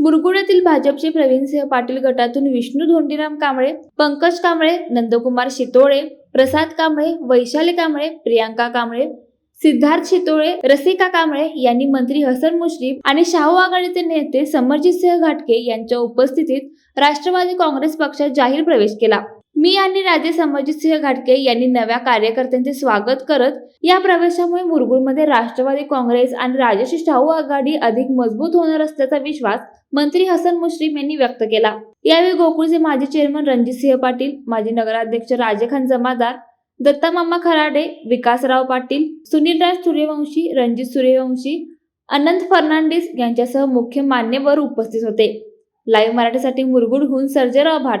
मुरगुड्यातील भाजपचे प्रवीणसिंह पाटील गटातून विष्णू धोंडीराम कांबळे पंकज कांबळे नंदकुमार शितोळे प्रसाद कांबळे वैशाली कांबळे प्रियांका कांबळे सिद्धार्थ शितोळे रसिका कांबळे यांनी मंत्री हसन मुश्रीफ आणि शाहू आघाडीचे नेते समरजितसिंह घाटके यांच्या उपस्थितीत राष्ट्रवादी काँग्रेस पक्षात जाहीर प्रवेश केला. मी आणि राजे संभाजीसिंह घाटके यांनी नव्या कार्यकर्त्यांचे स्वागत करत या प्रवेशामुळे मुरगुडमध्ये राष्ट्रवादी काँग्रेस आणि राजश्री शाहू आघाडी अधिक मजबूत होणार असल्याचा विश्वास मंत्री हसन मुश्रीफ यांनी व्यक्त केला. यावेळी गोकुळचे माजी चेअरमन रणजितसिंह पाटील माजी नगराध्यक्ष राजेखान जमादार दत्तामामा खराडे विकासराव पाटील सुनीलराज सूर्यवंशी रणजित सूर्यवंशी अनंत फर्नांडिस यांच्यासह मुख्य मान्यवर उपस्थित होते. लाईव्ह मराठीसाठी मुरगुडहून सर्जेराव भाट